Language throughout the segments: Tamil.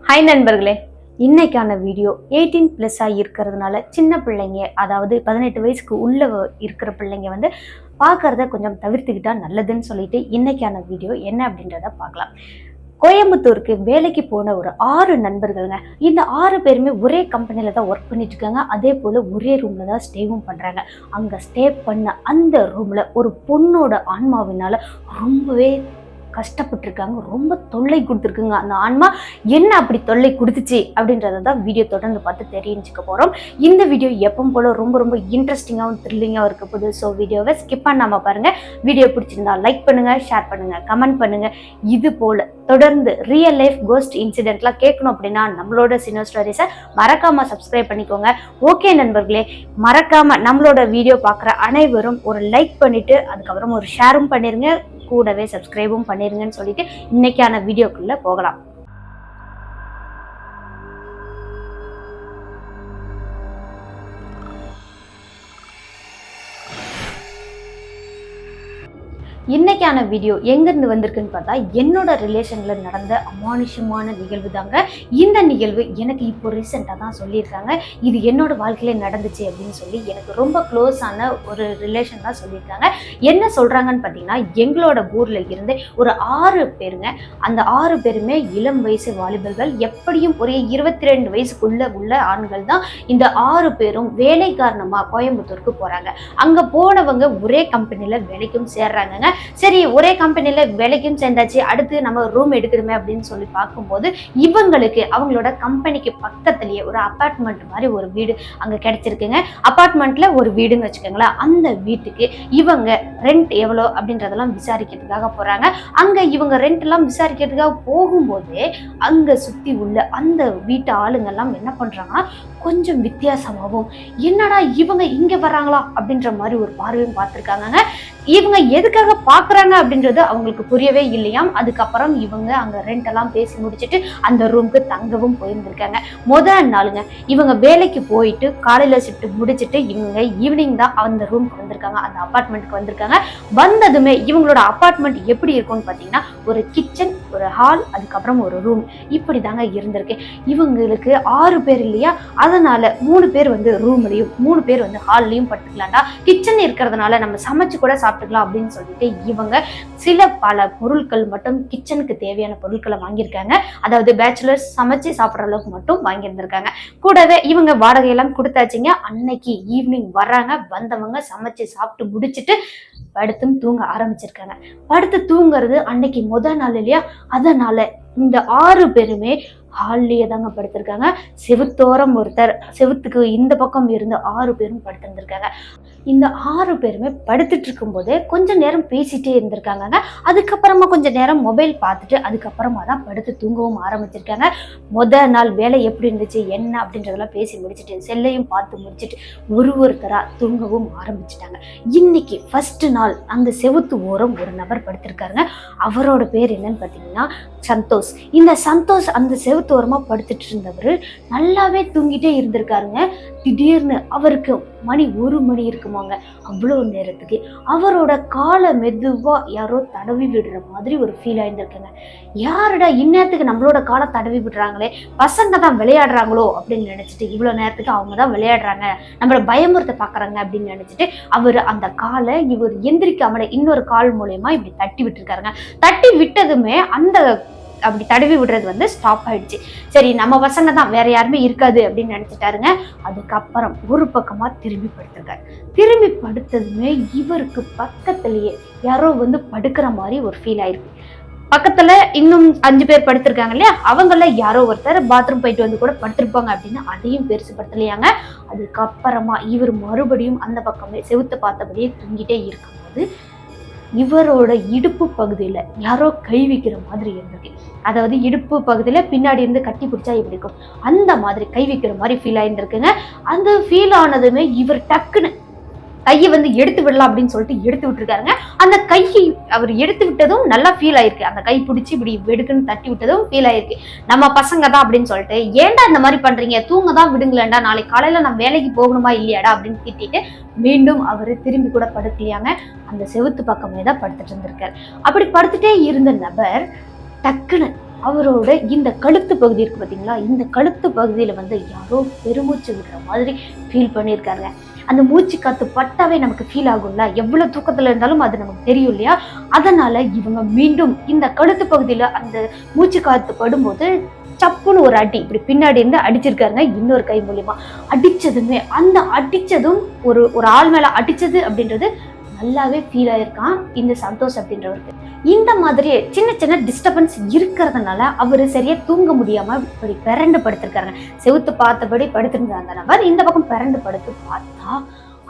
ஹாய் நண்பர்களே இன்னைக்கான வீடியோ எயிட்டீன் ப்ளஸ் ஆகி இருக்கிறதுனால சின்ன பிள்ளைங்க அதாவது பதினெட்டு வயசுக்கு உள்ள இருக்கிற பிள்ளைங்க வந்து பார்க்குறத கொஞ்சம் தவிர்த்துக்கிட்டா நல்லதுன்னு சொல்லிட்டு இன்னைக்கான வீடியோ என்ன அப்படின்றத பார்க்கலாம். கோயம்புத்தூருக்கு வேலைக்கு போன ஒரு ஆறு நண்பர்கள்ங்க இந்த ஆறு பேருமே ஒரே கம்பெனியில் தான் ஒர்க் பண்ணிட்டு இருக்காங்க. அதே போல் ஒரே ரூமில் தான் ஸ்டேவும் பண்ணுறாங்க அங்கே ஸ்டே பண்ண அந்த ரூமில் ஒரு பொண்ணோட ஆன்மாவினால ரொம்பவே கஷ்டப்பட்டிருக்காங்க ரொம்ப தொல்லை கொடுத்துருக்குங்க. அந்த ஆன்மா என்ன அப்படி தொல்லை கொடுத்துச்சு அப்படின்றத தான் வீடியோ தொடர்ந்து பார்த்து தெரிஞ்சுக்க போகிறோம் இந்த வீடியோ எப்பவும் போல ரொம்ப ரொம்ப இன்ட்ரெஸ்டிங்காகவும் த்ரில்லிங்காகவும் இருக்க போகுது. ஸோ வீடியோவை ஸ்கிப் பண்ணாமல் பாருங்கள் வீடியோ பிடிச்சிருந்தா லைக் பண்ணுங்கள் ஷேர் பண்ணுங்கள் கமெண்ட் பண்ணுங்கள் இது போல் தொடர்ந்து ரியல் லைஃப் கோஸ்ட் இன்சிடென்ட்லாம் கேட்கணும் அப்படின்னா நம்மளோட சினோ ஸ்டோரிஸை மறக்காமல் சப்ஸ்கிரைப் பண்ணிக்கோங்க. ஓகே நண்பர்களே மறக்காமல் நம்மளோட வீடியோ பார்க்குற அனைவரும் ஒரு லைக் பண்ணிவிட்டு அதுக்கப்புறம் ஒரு ஷேரும் பண்ணிடுங்க கூடவே சப்ஸ்கிரைபும் பண்ணிருங்கன்னு சொல்லிட்டு இன்னைக்கான வீடியோக்குள்ள போகலாம். இன்னைக்கான வீடியோ எங்கேருந்து வந்திருக்குன்னு பார்த்தா என்னோட ரிலேஷனில் நடந்த அமானுஷமான நிகழ்வு தாங்க. இந்த நிகழ்வு எனக்கு இப்போ ரீசெண்டாக தான் சொல்லியிருக்காங்க. இது என்னோட வாழ்க்கையில நடந்துச்சு அப்படின்னு சொல்லி எனக்கு ரொம்ப க்ளோஸான ஒரு ரிலேஷன் தான் சொல்லியிருக்காங்க. என்ன சொல்கிறாங்கன்னு பார்த்தீங்கன்னா எங்களோட ஊரில் இருந்து ஒரு ஆறு பேருங்க. அந்த ஆறு பேருமே இளம் வயசு வாலிபர்கள். எப்படியும் ஒரு இருபத்தி ரெண்டு வயசுக்குள்ள உள்ள ஆண்கள் தான் இந்த ஆறு பேரும் வேலை காரணமாக கோயம்புத்தூருக்கு போகிறாங்க அங்கே போனவங்க ஒரே கம்பெனியில் வேலைக்கும் சேர்றாங்கங்க. சரி ஒரே கம்பெனியில் வேலைக்கும் சேர்ந்தாச்சு அடுத்து நம்ம ரூம் எடுக்கணுமே அப்படின்னு சொல்லி பார்க்கும்போது இவங்களுக்கு அவங்களோட கம்பெனிக்கு பக்கத்துலேயே ஒரு அப்பார்ட்மெண்ட் மாதிரி ஒரு வீடு அங்கே கிடைச்சிருக்குங்க. அப்பார்ட்மெண்ட்டில் ஒரு வீடுன்னு வச்சுக்கோங்களேன். அந்த வீட்டுக்கு இவங்க ரெண்ட் எவ்வளோ அப்படின்றதெல்லாம் விசாரிக்கிறதுக்காக போகிறாங்க அங்கே இவங்க ரெண்ட் எல்லாம் விசாரிக்கிறதுக்காக போகும்போதே அங்கே சுற்றி உள்ள அந்த வீட்டு ஆளுங்கெல்லாம் என்ன பண்ணுறாங்கன்னா கொஞ்சம் வித்தியாசமாகவும் என்னடா இவங்க இங்கே வராங்களா அப்படின்ற மாதிரி ஒரு பார்வையும் பார்த்துருக்காங்க இவங்க எதுக்காக பார்க்குறாங்க அப்படின்றது அவங்களுக்கு புரியவே இல்லையாம். அதுக்கப்புறம் இவங்க அங்கே ரெண்ட் எல்லாம் பேசி முடிச்சுட்டு அந்த ரூமுக்கு தங்கவும் போயிருந்திருக்காங்க. முதல் நாளுங்க இவங்க வேலைக்கு போயிட்டு காலையில் ஷிஃப்ட் முடிச்சுட்டு இவங்க ஈவினிங் தான் அந்த ரூமுக்கு வந்திருக்காங்க. அந்த அப்பார்ட்மெண்ட்டுக்கு வந்திருக்காங்க. வந்ததுமே இவங்களோட அப்பார்ட்மெண்ட் எப்படி இருக்கும்னு பார்த்தீங்கன்னா ஒரு கிச்சன் ஒரு ஹால் அதுக்கப்புறம் ஒரு ரூம் இப்படி தாங்க இருந்திருக்கு. இவங்களுக்கு ஆறு பேர் இல்லையா? அதனால மூணு பேர் வந்து ரூம்லையும் மூணு பேர் வந்து ஹால்லையும் படுத்துக்கலாம்டா. கிச்சன் இருக்கிறதுனால நம்ம சமைச்சு கூட சாப்பிட்டுக்கலாம் அப்படின்னு சொல்லிட்டு இவங்க சில பல பொருட்கள் மட்டும் கிச்சனுக்கு தேவையான பொருட்களை வாங்கியிருக்காங்க. அதாவது பேச்சுலர்ஸ் சமைச்சு சாப்பிட்ற அளவுக்கு மட்டும் வாங்கியிருந்திருக்காங்க. கூடவே இவங்க வாடகையெல்லாம் கொடுத்தாச்சுங்க. அன்னைக்கு ஈவினிங் வர்றாங்க. வந்தவங்க சமைச்சு சாப்பிட்டு முடிச்சுட்டு படுத்தும் தூங்க ஆரம்பிச்சிருக்காங்க. படுத்து தூங்குறது அன்னைக்கு முத நாள் இல்லையா? அதனால இந்த ஆறு பேருமே ஹால்லேயே தாங்க படுத்திருக்காங்க. செவுத்தோரம் ஒருத்தர் செவுத்துக்கு இந்த பக்கம் இருந்து ஆறு பேரும் படுத்திருந்திருக்காங்க. இந்த ஆறு பேருமே படுத்துட்டு இருக்கும்போதே கொஞ்ச நேரம் பேசிட்டே இருந்திருக்காங்க அதுக்கப்புறமா கொஞ்ச நேரம் மொபைல் பார்த்துட்டு அதுக்கப்புறமா தான் படுத்து தூங்கவும் ஆரம்பிச்சிருக்காங்க. முத நாள் வேலை எப்படி இருந்துச்சு என்ன அப்படின்றதெல்லாம் பேசி முடிச்சுட்டு செல்லையும் பார்த்து முடிச்சுட்டு ஒரு ஒருத்தராக தூங்கவும் ஆரம்பிச்சிட்டாங்க. இன்னைக்கு ஃபர்ஸ்ட் நாள் அந்த செவுத்து ஓரம் ஒரு நபர் படுத்திருக்காருங்க. அவரோட பேர் என்னன்னு பார்த்தீங்கன்னா சந்தோஷ். இந்த சந்தோஷ் அந்த செவுத்து ஓரமாக படுத்துட்டு இருந்தவர் நல்லாவே தூங்கிட்டே இருந்திருக்காருங்க. திடீர்னு அவருக்கு மணி ஒரு மணி இருக்குமாங்க அவ்வளோ நேரத்துக்கு அவரோட காலை மெதுவா யாரோ தடவி விடுற மாதிரி ஒரு ஃபீல் ஆயிருந்திருக்குங்க. யாருடா இந்நேரத்துக்கு நம்மளோட காலை தடவி விடுறாங்களே? பசங்க தான் விளையாடுறாங்களோ? அப்படின்னு நினைச்சிட்டு இவ்வளோ நேரத்துக்கு அவங்க தான் விளையாடுறாங்க. நம்மள பயமுறுத்த பார்க்குறாங்க அப்படின்னு நினைச்சிட்டு அவர் அந்த காலை இவர் எந்திரிக்காமல இன்னொரு கால் மூலயமா இப்படி தட்டி விட்டுருக்காருங்க. தட்டி விட்டதுமே அந்த அப்படி தடவி விடுறது வந்து ஸ்டாப் ஆயிடுச்சு. சரி நம்ம பசங்க தான் வேற யாருமே இருக்காது அப்படின்னு நினைச்சிட்டாருங்க. அதுக்கப்புறம் ஒரு பக்கமா திரும்பி படுத்திருக்காரு. திரும்பி படுத்ததுமே இவருக்கு பக்கத்துலயே யாரோ வந்து படுக்கிற மாதிரி ஒரு ஃபீல் ஆயிருக்கு. பக்கத்துல இன்னும் அஞ்சு பேர் படுத்திருக்காங்க இல்லையா? அவங்கள யாரோ ஒருத்தர் பாத்ரூம் போயிட்டு வந்து கூட படுத்திருப்பாங்க அப்படின்னு அதையும் பெருசு படுத்தலையாங்க. அதுக்கப்புறமா இவர் மறுபடியும் அந்த பக்கமே செவுத்து பார்த்தபடியே தூங்கிட்டே இருக்கும்போது இவரோட இடுப்பு பகுதியில் யாரோ கை வைக்கிற மாதிரி இருந்திருக்கு அதாவது இடுப்பு பகுதியில் பின்னாடி இருந்து கட்டி பிடிச்சா எப்படி இருக்கும்? அந்த மாதிரி கை வைக்கிற மாதிரி ஃபீல் ஆகிருந்துருக்குங்க அந்த ஃபீல் ஆனதுமே இவர் டக்குன்னு கையை வந்து எடுத்து விடலாம் அப்படின்னு சொல்லிட்டு எடுத்து விட்டுருக்காருங்க. அந்த கையை அவர் எடுத்து விட்டதும் நல்லா ஃபீல் ஆயிருக்கு. அந்த கை பிடிச்சி இப்படி வெடுக்குன்னு தட்டி விட்டதும் ஃபீல் ஆயிருக்கு. நம்ம பசங்க தான் அப்படின்னு சொல்லிட்டு ஏன்டா இந்த மாதிரி பண்றீங்க? தூங்க தான் விடுங்களேன்டா. நாளைக்கு காலையில நான் வேலைக்கு போகணுமா இல்லையாடா? அப்படின்னு திட்டிட்டு மீண்டும் அவர் திரும்பி கூட படுக்கலையாங்க. அந்த செவுத்து பக்கமே தான் படுத்துட்டு இருந்திருக்காரு. அப்படி படுத்துட்டே இருந்த நபர் டக்குன்னு அவரோட இந்த கழுத்து பகுதி இருக்கு பார்த்தீங்களா இந்த கழுத்து பகுதியில் வந்து யாரோ பெருமூச்சு விடுற மாதிரி ஃபீல் பண்ணியிருக்காருங்க அந்த மூச்சு காத்து பட்டாவே நமக்கு ஃபீல் ஆகும்ல? எவ்வளவு தூக்கத்துல இருந்தாலும் அது நமக்கு தெரியும் இல்லையா? அதனால இவங்க மீண்டும் இந்த கழுத்து பகுதியில அந்த மூச்சு காத்து படும்போது சப்புன்னு ஒரு அடி இப்படி பின்னாடி இருந்து அடிச்சிருக்காருங்க இன்னொரு கை மூலியமா. அடிச்சதுமே அந்த அடிச்சதும் ஒரு ஒரு ஆள் மேல அடிச்சது அப்படின்றது நல்லாவே ஃபீல் ஆயிருக்கான் இந்த சந்தோஷ் அப்படின்றவருக்கு. இந்த மாதிரி சின்ன சின்ன டிஸ்டர்பன்ஸ் இருக்கிறதுனால அவர் சரியா தூங்க முடியாம இப்படி பிறண்டு படுத்திருக்காங்க செவுத்து பார்த்தபடி படுத்திருந்த அந்த நபர் இந்த பக்கம் பிறண்டு படுத்து பார்த்தா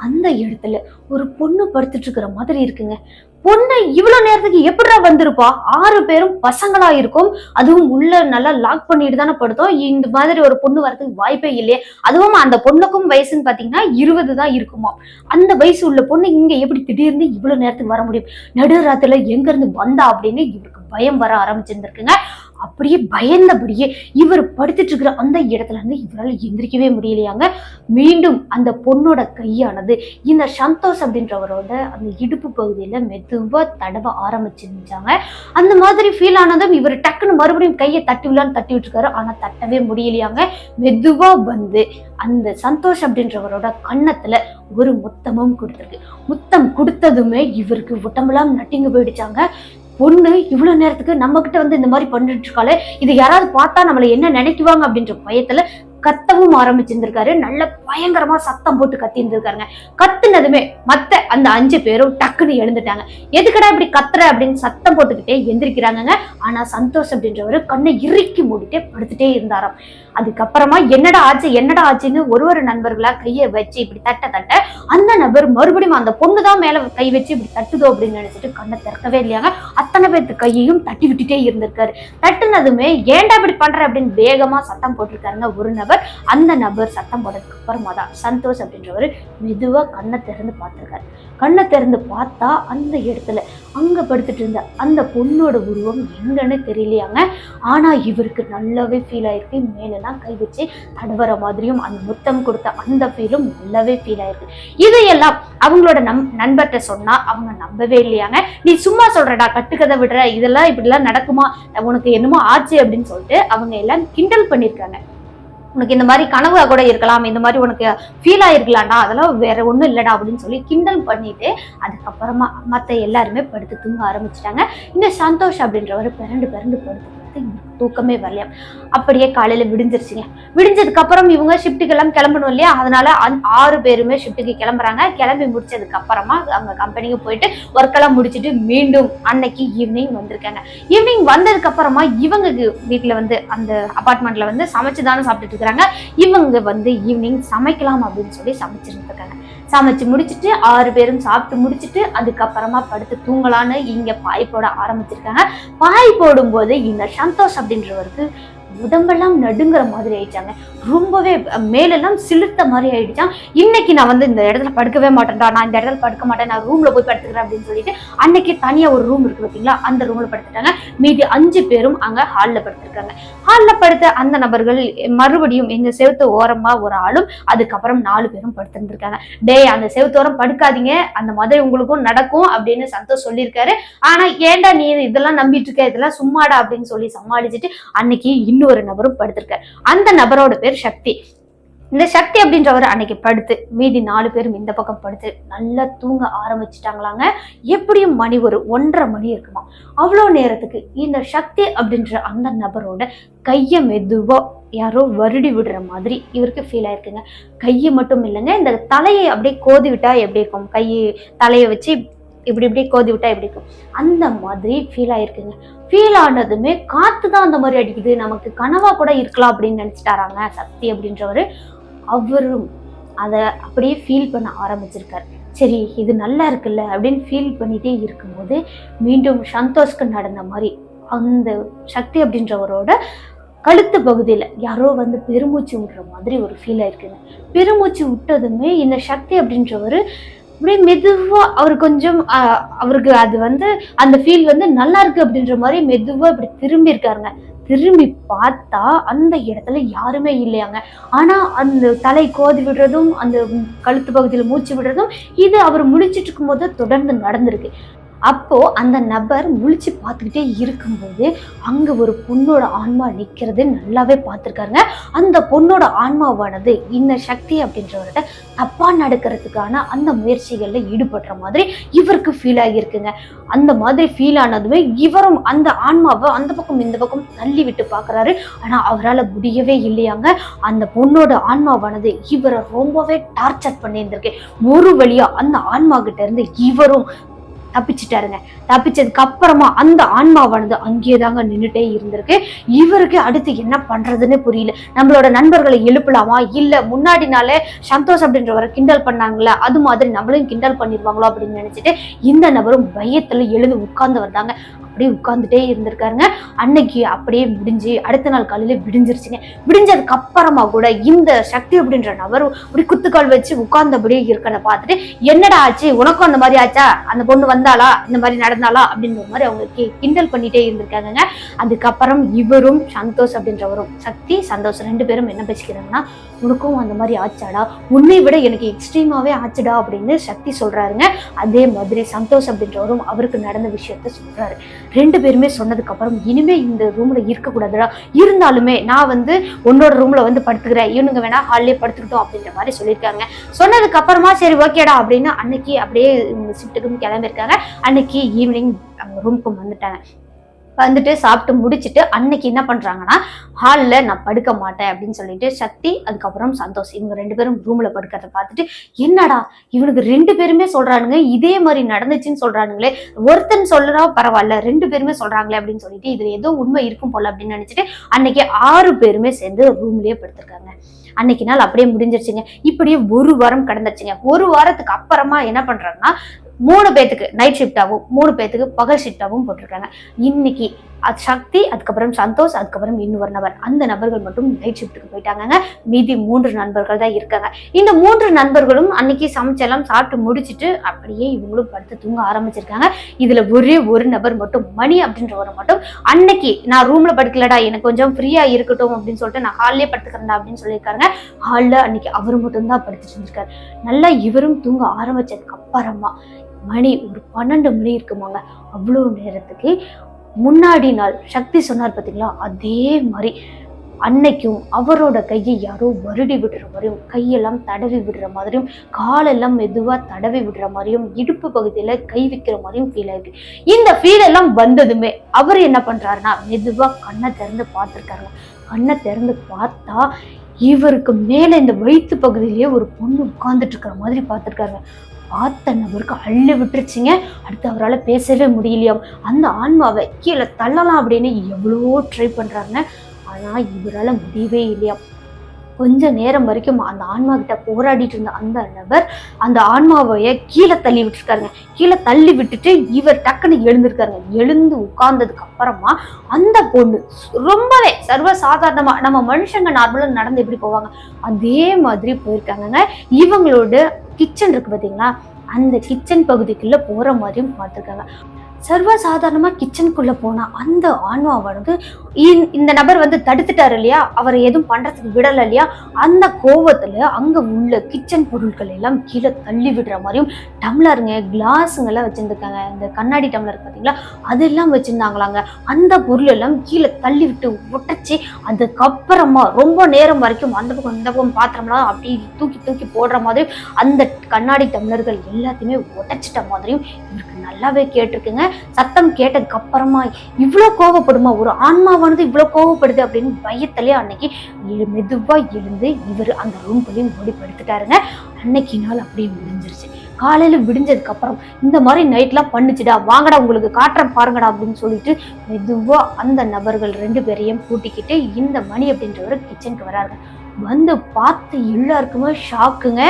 அந்த இடத்துல ஒரு பொண்ணு படுத்துட்டு இருக்கிற மாதிரி இருக்குங்க. பொண்ணு இவ்வளவு நேரத்துக்கு எப்படா வந்திருப்பா? ஆறு பேரும் பசங்களா இருக்கும். அதுவும் உள்ள நல்லா லாக் பண்ணிட்டு தானே படுத்தோம். இந்த மாதிரி ஒரு பொண்ணு வரதுக்கு வாய்ப்பே இல்லையே. அதுவும் அந்த பொண்ணுக்கும் வயசுன்னு பாத்தீங்கன்னா இருபது தான் இருக்குமா. அந்த வயசு உள்ள பொண்ணு இங்க எப்படி திடீர்னு இவ்வளவு நேரத்துக்கு வர முடியும்? நடுராத்திரில எங்க இருந்து வந்தா அப்படின்னு இவருக்கு பயம் வர ஆரம்பிச்சிருந்திருக்குங்க. அப்படியே பயந்தபடியே இவர் படுத்துட்டு இருக்கிற அந்த இடத்துல இருந்து இவரால் எந்திரிக்கவே முடியலையாங்க. மீண்டும் அந்த பொண்ணோட கையானது இந்த சந்தோஷ் அப்படின்றவரோட அந்த இடுப்பு பகுதியில மெதுவா தடவ ஆரம்பிச்சிருந்துச்சாங்க. அந்த மாதிரி ஃபீல் ஆனதும் இவர் டக்குன்னு மறுபடியும் கையை தட்டி விடலான்னு தட்டி விட்டுருக்காரு ஆனா தட்டவே முடியலையாங்க. மெதுவா வந்து அந்த சந்தோஷ் அப்படின்றவரோட கன்னத்துல ஒரு முத்தமும் கொடுத்துருக்கு. முத்தம் கொடுத்ததுமே இவருக்கு உடம்பெல்லாம் நட்டிங்க போயிடுச்சாங்க. பொண்ணு இவ்வளவு நேரத்துக்கு நம்ம கிட்ட வந்து இந்த மாதிரி பண்ணிட்டு இருக்காளே இது யாராவது பார்த்தா நம்மளை என்ன நினைக்குவாங்க அப்படின்ற பயத்துல கத்தவும் ஆரம்பிச்சிருந்திருக்காரு. நல்ல பயங்கரமா சத்தம் போட்டு கத்தி இருந்திருக்காருங்க கத்துனதுமே மத்த அந்த அஞ்சு பேரும் டக்குன்னு எழுந்துட்டாங்க. எதுக்கடா இப்படி கத்துற அப்படின்னு சத்தம் போட்டுக்கிட்டே எந்திரிக்கிறாங்க ஆனா சந்தோஷ் அப்படின்றவரு கண்ணை இறுக்கி மூடிட்டே படுத்துட்டே இருந்தாராம். அதுக்கப்புறமா என்னடா ஆச்சு என்னடா ஆச்சுன்னு ஒரு ஒரு நண்பர்களா கையை வச்சு இப்படி தட்ட தட்ட அந்த நபர் மறுபடியும் அந்த பொண்ணு தான் மேல கை வச்சு இப்படி தட்டுதோ அப்படின்னு நினைச்சிட்டு கண்ணை திறக்கவே இல்லையாங்க. அத்தனை பேர்த்து கையையும் தட்டி விட்டுட்டே இருந்திருக்காரு. தட்டுனதுமே ஏன்டா இப்படி பண்ற அப்படின்னு வேகமா சத்தம் போட்டிருக்காருங்க ஒரு நபர். அந்த நபர் சத்தம் போட்டதுக்கு அப்புறமா தான் சந்தோஷ் அப்படின்றவர் மெதுவா கண்ணை திறந்து பார்த்திருக்காரு. கண்ணை திறந்து பார்த்தா அந்த இடத்துல அங்கே படுத்துட்டு இருந்த அந்த பொண்ணோட உருவம் எங்கன்னு தெரியலையாங்க. ஆனால் இவருக்கு நல்லாவே ஃபீல் ஆயிருக்கு. மேலெல்லாம் கை வச்சு தடவர மாதிரியும் அந்த முத்தம் கொடுத்த அந்த ஃபீலும் நல்லாவே ஃபீல் ஆயிருக்கு. இதையெல்லாம் அவங்களோட நம் நண்பர்கிட்ட சொன்னால் அவங்க நம்பவே இல்லையாங்க. நீ சும்மா சொல்கிறடா கட்டுக்கதை விடுற இதெல்லாம் இப்படிலாம் நடக்குமா உனக்கு என்னமோ ஆச்சு அப்படின்னு சொல்லிட்டு அவங்க எல்லாம் கிண்டல் பண்ணியிருக்காங்க உனக்கு இந்த மாதிரி கனவாக கூட இருக்கலாம் இந்த மாதிரி உனக்கு ஃபீல் ஆயிருக்கலாம்டா அதெல்லாம் வேற ஒன்றும் இல்லைடா அப்படின்னு சொல்லி கிண்டல் பண்ணிட்டு அதுக்கப்புறமா மற்ற எல்லாருமே படுத்து தூங்க ஆரம்பிச்சிட்டாங்க. இந்த சந்தோஷ் அப்படின்றவர் பிறண்டு பிறண்டு படுத்து படுத்து தூக்கமே வரலையாம் அப்படியே காலையில விடிஞ்சிருச்சுங்க. விடிஞ்சதுக்கு அப்புறம் இவங்க ஷிஃப்ட்டுக்கு எல்லாம் கிளம்பணும் இல்லையா? அதனால ஆறு பேருமே ஷிஃப்ட்டுக்கு கிளம்புறாங்க. கிளம்பி முடிச்சதுக்கு அப்புறமா அவங்க கம்பெனிக்கு போயிட்டு ஒர்க் எல்லாம் முடிச்சுட்டு மீண்டும் அன்னைக்கு ஈவினிங் வந்திருக்காங்க. ஈவினிங் வந்ததுக்கு அப்புறமா இவங்க வீட்டுல வந்து அந்த அபார்ட்மெண்ட்ல வந்து சமைச்சு தானே சாப்பிட்டுட்டு இருக்கிறாங்க. இவங்க வந்து ஈவினிங் சமைக்கலாம் அப்படின்னு சொல்லி சமைச்சிருந்துருக்காங்க சமைச்சு முடிச்சிட்டு ஆறு பேரும் சாப்பிட்டு முடிச்சிட்டு அதுக்கப்புறமா படுத்து தூங்கலான்னு இங்க பாய் போட ஆரம்பிச்சிருக்காங்க. பாய் போடும்போது இந்த சந்தோஷ் அப்படின்றவருக்கு உடம்பெல்லாம் நடுங்குற மாதிரி ஆயிடுச்சாங்க ரொம்பவே மேலெல்லாம் சிலுத்த மாதிரி ஆயிடுச்சான் இன்னைக்கு நான் வந்து இந்த இடத்துல படுக்கவே மாட்டேன்டா நான் இந்த இடத்துல படுக்க மாட்டேன் நான் ரூம்ல போய் படுத்துக்கிறேன் அப்படின்னு சொல்லிட்டு அன்னைக்கு தனியா ஒரு ரூம் இருக்கு பாத்தீங்களா? அந்த ரூம்ல படுத்துட்டாங்க. மீதி அஞ்சு பேரும் அங்க ஹால்ல படுத்திருக்காங்க. ஹால்ல படுத்த அந்த நபர்கள் மறுபடியும் இந்த செவத்து ஓரமா ஒரு ஆளும் அதுக்கப்புறம் நாலு பேரும் படுத்திருந்திருக்காங்க. டேய் அந்த செவுத்தோரம் படுக்காதீங்க அந்த மாதிரி உங்களுக்கும் நடக்கும் அப்படின்னு சந்தோஷ் சொல்லியிருக்காரு. ஆனா ஏன்டா நீ இதெல்லாம் நம்பிட்டு இருக்க இதெல்லாம் சும்மாடா அப்படின்னு சொல்லி சமாளிச்சுட்டு அன்னைக்கு இன்னொரு நபரும் படுத்திருக்காரு. அந்த நபரோட பேர் சக்தி. இந்த சக்தி அப்படின்றவர் அன்னைக்கு படுத்து மீதி நாலு பேரும் இந்த பக்கம் படுத்து நல்லா தூங்க ஆரம்பிச்சிட்டாங்களாங்க. எப்படியும் மணி ஒரு ஒன்றரை மணி இருக்குமா. அவ்வளோ நேரத்துக்கு இந்த சக்தி அப்படின்ற அந்த நபரோட கையை மெதுவாக யாரோ வருடி விடுற மாதிரி இவருக்கு ஃபீல் ஆயிருக்குங்க. கையை மட்டும் இல்லைங்க இந்த தலையை அப்படியே கோதி விட்டா எப்படி இருக்கும்? கையை தலையை வச்சு இப்படி இப்படி கோதி விட்டா எப்படி இருக்கும். அந்த மாதிரி ஃபீல் ஆயிருக்குங்க. ஃபீல் ஆனதுமே காத்து தான் அந்த மாதிரி அடிக்குது. நமக்கு கனவா கூட இருக்கலாம் அப்படின்னு நினைச்சிட்டாராங்க சக்தி அப்படின்றவர். அவரும் அதை அப்படியே ஃபீல் பண்ண ஆரம்பிச்சிருக்காரு. சரி இது நல்லா இருக்குல்ல அப்படின்னு ஃபீல் பண்ணிட்டே இருக்கும்போது மீண்டும் சந்தோஷ்க்கு நடந்த மாதிரி அந்த சக்தி அப்படின்றவரோட கழுத்து பகுதியில் யாரோ வந்து பெருமூச்சு விடுற மாதிரி ஒரு ஃபீல் ஆயிருக்குங்க. பெருமூச்சு விட்டதுமே இந்த சக்தி அப்படின்றவர் அப்படியே மெதுவா அவர் கொஞ்சம் அவருக்கு அது வந்து அந்த ஃபீல் வந்து நல்லா இருக்கு அப்படின்ற மாதிரி மெதுவா இப்படி திரும்பி இருக்காருங்க. திரும்பி பார்த்தா அந்த இடத்துல யாருமே இல்லையாங்க. ஆனா அந்த தலை கோதி விடுறதும் அந்த கழுத்து பகுதியில் மூச்சு விடுறதும் இது அவர் முடிச்சிட்டு இருக்கும்போது தொடர்ந்து நடந்திருக்கு. அப்போ அந்த நபர் முழிச்சு பார்த்துக்கிட்டே இருக்கும்போது அங்க ஒரு பொண்ணோட ஆன்மா நிக்கிறது நல்லாவே பார்த்துருக்காருங்க. அந்த பொண்ணோட ஆன்மாவானது இந்த சக்தி அப்படின்றவர்கிட்ட தப்பா நடக்கிறதுக்கான அந்த முயற்சிகளில் ஈடுபடுற மாதிரி இவருக்கு ஃபீல் ஆகியிருக்குங்க. அந்த மாதிரி ஃபீல் ஆனதுமே இவரும் அந்த ஆன்மாவை அந்த பக்கம் இந்த பக்கம் தள்ளி விட்டு பார்க்கறாரு. ஆனால் அவரால் முடியவே இல்லையாங்க. அந்த பொண்ணோட ஆன்மாவானது இவரை ரொம்பவே டார்ச்சர் பண்ணியிருந்திருக்கு. ஒரு வழியாக அந்த ஆன்மா கிட்ட இருந்து இவரும் தப்பிச்சிட்டாருங்க. தப்பிச்சதுக்கு அப்புறமா அந்த ஆன்மாவானது அங்கேயே தாங்க நின்றுட்டே இருந்திருக்கு. இவருக்கு அடுத்து என்ன பண்றதுன்னு புரியல. நம்மளோட நண்பர்களை எழுப்பலாமா? இல்ல முன்னாடி நாளே சந்தோஷ் அப்படின்றவரை கிண்டல் பண்ணாங்களே? அது மாதிரி நம்மளையும் கிண்டல் பண்ணிடுவாங்களோ அப்படின்னு நினைச்சிட்டு இந்த நபரும் பயத்துல எழுந்து உட்கார்ந்து வந்தாங்க. அப்படியே உட்கார்ந்துட்டே இருந்திருக்காருங்க. அன்னைக்கு அப்படியே முடிஞ்சு அடுத்த நாள் காலையில விடிஞ்சிருச்சுங்க. விடிஞ்சதுக்கு அப்புறமா கூட இந்த சக்தி அப்படின்ற நபர் அப்படி குத்துக்கால் வச்சு உட்கார்ந்தபடியே இருக்கன பார்த்துட்டு என்னடா ஆச்சு? உனக்கும் அந்த மாதிரி ஆச்சா? அந்த பொண்ணு வந்து வந்தாளா? இந்த மாதிரி நடந்தாளா? அப்படின்ற மாதிரி அவங்க கிண்டல் பண்ணிட்டே இருந்திருக்காங்க அதுக்கப்புறம் இவரும் சந்தோஷ் அப்படின்றவரும் சக்தி சந்தோஷ் ரெண்டு பேரும் என்ன பேசிக்கிறாங்கன்னா உனக்கும் அந்த மாதிரி ஆச்சாடா? உன்னை விட எனக்கு எக்ஸ்ட்ரீமாவே ஆச்சுடா? அப்படின்னு சக்தி சொல்றாருங்க. அதே மாதிரி சந்தோஷ் அப்படின்றவரும் அவருக்கு நடந்த விஷயத்த சொல்றாரு. ரெண்டு பேருமே சொன்னதுக்கு அப்புறம் இனிமே இந்த ரூம்ல இருக்கக்கூடாதுடா. இருந்தாலுமே நான் வந்து உன்னோட ரூம்ல வந்து படுத்துக்கிறேன். இவனுங்க வேணா ஹால்லே படுத்துக்கிட்டோம் அப்படின்ற மாதிரி சொல்லியிருக்காங்க. சொன்னதுக்கு அப்புறமா சரி ஓகேடா அப்படின்னு அன்னைக்கு அப்படியே ஷிஃப்ட்டுக்கும் கிளம்பியிருக்காங்க. அன்னைக்கு ஈவினிங் அவங்க ரூமுக்கு வந்துட்டாங்க. வந்துட்டு சாப்பிட்டு முடிச்சுட்டு அன்னைக்கு என்ன பண்றாங்கன்னா ஹாலில் நான் படுக்க மாட்டேன் அப்படின்னு சொல்லிட்டு சக்தி அதுக்கப்புறம் சந்தோஷ் இவங்க ரெண்டு பேரும் ரூம்ல படுக்கிறத பார்த்துட்டு என்னடா இவனுக்கு ரெண்டு பேருமே சொல்றானுங்க இதே மாதிரி நடந்துச்சுன்னு சொல்றானுங்களே ஒருத்தன் சொல்லறா பரவாயில்ல ரெண்டு பேருமே சொல்றாங்களே அப்படின்னு சொல்லிட்டு இதுல ஏதோ உண்மை இருக்கும் போல அப்படின்னு நினைச்சிட்டு அன்னைக்கு ஆறு பேருமே சேர்ந்து ரூம்லயே படுத்திருக்காங்க. அன்னைக்கு நாள் அப்படியே முடிஞ்சிருச்சுங்க. இப்படியே ஒரு வாரம் கடந்துருச்சுங்க. ஒரு வாரத்துக்கு அப்புறமா என்ன பண்றாங்கன்னா மூணு பேத்துக்கு நைட் ஷிஃப்டாகவும் மூணு பேத்துக்கு பகல் ஷிஃப்டாகவும் போட்டிருக்காங்க. இன்னைக்கு அது சக்தி அதுக்கப்புறம் சந்தோஷ் அதுக்கப்புறம் இன்னொரு நபர். அந்த நபர்கள் மட்டும் நைட் ஷிஃப்ட்டுக்கு போயிட்டாங்க மீதி மூன்று நண்பர்கள் தான் இருக்காங்க. இந்த மூன்று நண்பர்களும் அன்னைக்கு சமைச்செல்லாம் சாப்பிட்டு முடிச்சிட்டு அப்படியே இவங்களும் படுத்து தூங்க ஆரம்பிச்சிருக்காங்க. இதுல ஒரே ஒரு நபர் மட்டும் மணி அப்படின்றவர் மட்டும் அன்னைக்கு நான் ரூம்ல படுக்கலடா எனக்கு கொஞ்சம் ஃப்ரீயா இருக்கட்டும் அப்படின்னு சொல்லிட்டு நான் ஹால்லே படுத்துக்கிறேன்டா அப்படின்னு சொல்லியிருக்காங்க ஹாலில் அன்னைக்கு அவர் மட்டும் தான் படுத்துட்டு இருந்திருக்காரு. நல்லா இவரும் தூங்க ஆரம்பிச்சதுக்கு அப்புறமா மணி ஒரு பன்னெண்டு மணி இருக்குமாங்க. அவ்வளோ நேரத்துக்கு முன்னாடி நாள் சக்தி சொன்னார் பார்த்தீங்களா அதே மாதிரி அன்னைக்கும் அவரோட கையை யாரோ வருடி விடுற மாதிரியும் கையெல்லாம் தடவி விடுற மாதிரியும் காலெல்லாம் மெதுவாக தடவி விடுற மாதிரியும் இடுப்பு பகுதியில் கை வைக்கிற மாதிரியும் ஃபீல் ஆயிருக்கு. இந்த ஃபீல் எல்லாம் வந்ததுமே அவர் என்ன பண்ணுறாருன்னா மெதுவாக கண்ணை திறந்து பார்த்துருக்காருங்க. கண்ணை திறந்து பார்த்தா இவருக்கு மேலே இந்த வயிற்று பகுதியிலேயே ஒரு பொண்ணு உட்காந்துட்டு இருக்கிற மாதிரி பார்த்துருக்காருங்க. பார்த்த நபருக்கு அள்ளி விட்டுருச்சுங்க. அடுத்து அவரால் பேசவே முடியலையாம். அந்த ஆன்மாவை கீழே தள்ளலாம் அப்படின்னு எவ்வளோ ட்ரை பண்ணுறாங்க ஆனால் இவரால் முடியவே இல்லையாம். கொஞ்ச நேரம் வரைக்கும் அந்த ஆன்மா கிட்ட போராடிட்டு இருந்த அந்த நபர் அந்த ஆன்மாவைய கீழே தள்ளி விட்டுருக்காருங்க. கீழே தள்ளி விட்டுட்டு இவர் டக்குன்னு எழுந்திருக்காருங்க. எழுந்து உட்கார்ந்ததுக்கு அப்புறமா அந்த பொண்ணு ரொம்பவே சர்வ சாதாரணமா நம்ம மனுஷங்க நார்மலாக நடந்து எப்படி போவாங்க? அதே மாதிரி போயிருக்காங்கங்க. இவங்களோட கிச்சன் இருக்கு பார்த்தீங்களா அந்த கிச்சன் பகுதிக்குள்ள போற மாதிரியும் பார்த்துருக்காங்க. சர்வசாதாரணமாக கிச்சனுக்குள்ளே போனால் அந்த ஆன்மா வந்து இந்த நபர் வந்து தடுத்துட்டார் இல்லையா? அவரை எதுவும் பண்ணுறதுக்கு விடல இல்லையா? அந்த கோவத்தில் அங்கே உள்ள கிச்சன் பொருட்கள் எல்லாம் கீழே தள்ளி விடுற மாதிரியும் டம்ளருங்க கிளாஸுங்கெல்லாம் வச்சுருந்துருக்காங்க. வச்சிருந்துருக்காங்க இந்த கண்ணாடி டம்ளர் பார்த்தீங்களா அதெல்லாம் வச்சுருந்தாங்களாங்க. அந்த பொருள் எல்லாம் கீழே தள்ளி விட்டு உடைச்சி அதுக்கப்புறமா ரொம்ப நேரம் வரைக்கும் அந்த பக்கம் இந்த பக்கம் பாத்திரம்லாம் அப்படி தூக்கி தூக்கி போடுற மாதிரி அந்த கண்ணாடி டம்ளர்கள் எல்லாத்தையுமே உடைச்சிட்ட மாதிரியும் இவருக்கு நல்லாவே கேட்டிருக்குங்க. சத்தம் கேட்டதுக்கு அப்புறமா இவ்வளோ கோவப்படுமா? ஒரு ஆன்மாவானது இவ்வளோ கோவப்படுது அப்படின்னு பயத்திலே அன்னைக்கு மெதுவாக எழுந்து இவர் அந்த ரூம்குள்ளேயும் ஓடி படுத்துட்டாருங்க. அன்னைக்கு நாள் அப்படியே முடிஞ்சிருச்சு. காலையில் விடிஞ்சதுக்கு அப்புறம் இந்த மாதிரி நைட்லாம் பண்ணுச்சுடா வாங்கடா உங்களுக்கு காட்டுறேன் பாருங்கடா அப்படின்னு சொல்லிட்டு மெதுவாக அந்த நபர்கள் ரெண்டு பேரையும் கூட்டிக்கிட்டு இந்த மணி அப்படின்றவர் கிச்சனுக்கு வராரு வந்து பார்த்து எல்லாருக்குமே ஷாக்குங்க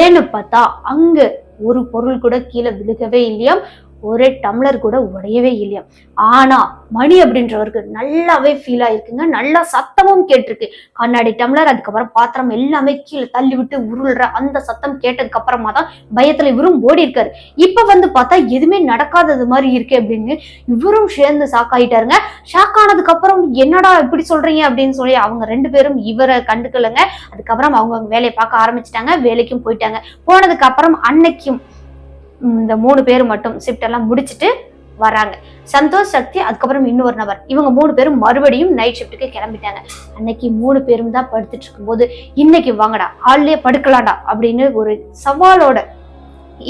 ஏன்னு பார்த்தா அங்கே ஒரு பொருள் கூட கீழே விழுகவே இல்லையாம். ஒரே டம்ளர் கூட உடையவே இல்லையா? ஆனா மணி அப்படின்றவருக்கு நல்லாவே ஃபீல் ஆயிருக்குங்க. நல்லா சத்தமும் கேட்டிருக்கு. கண்ணாடி டம்ளர் அதுக்கப்புறம் பாத்திரம் எல்லாமே கீழே தள்ளி விட்டு உருள்ற அந்த சத்தம் கேட்டதுக்கு அப்புறமா தான் பயத்துல இவரும் ஓடி இருக்காரு. இப்ப வந்து பார்த்தா எதுவுமே நடக்காதது மாதிரி இருக்கு அப்படின்னு இவரும் சேர்ந்து ஷாக் ஆயிட்டாருங்க. ஷாக் ஆனதுக்கு அப்புறம் என்னடா இப்படி சொல்றீங்க அப்படின்னு சொல்லி அவங்க ரெண்டு பேரும் இவரை கண்டுக்கலங்க. அதுக்கப்புறம் அவங்க வேலையை பார்க்க ஆரம்பிச்சிட்டாங்க. வேலைக்கும் போயிட்டாங்க. போனதுக்கு அப்புறம் அன்னைக்கும் இந்த மூணு பேர் மட்டும் ஷிஃப்ட் எல்லாம் முடிச்சுட்டு வராங்க. சந்தோஷ் சக்தி அதுக்கப்புறம் இன்னொரு நபர். இவங்க மூணு பேரும் மறுபடியும் நைட் ஷிஃப்ட்டுக்கு கிளம்பிட்டாங்க. அன்னைக்கு மூணு பேரும் தான் படுத்துட்டு இருக்கும்போது இன்னைக்கு வாங்கடா ஹால்லே படுக்கலாம்டா அப்படின்னு ஒரு சவாலோட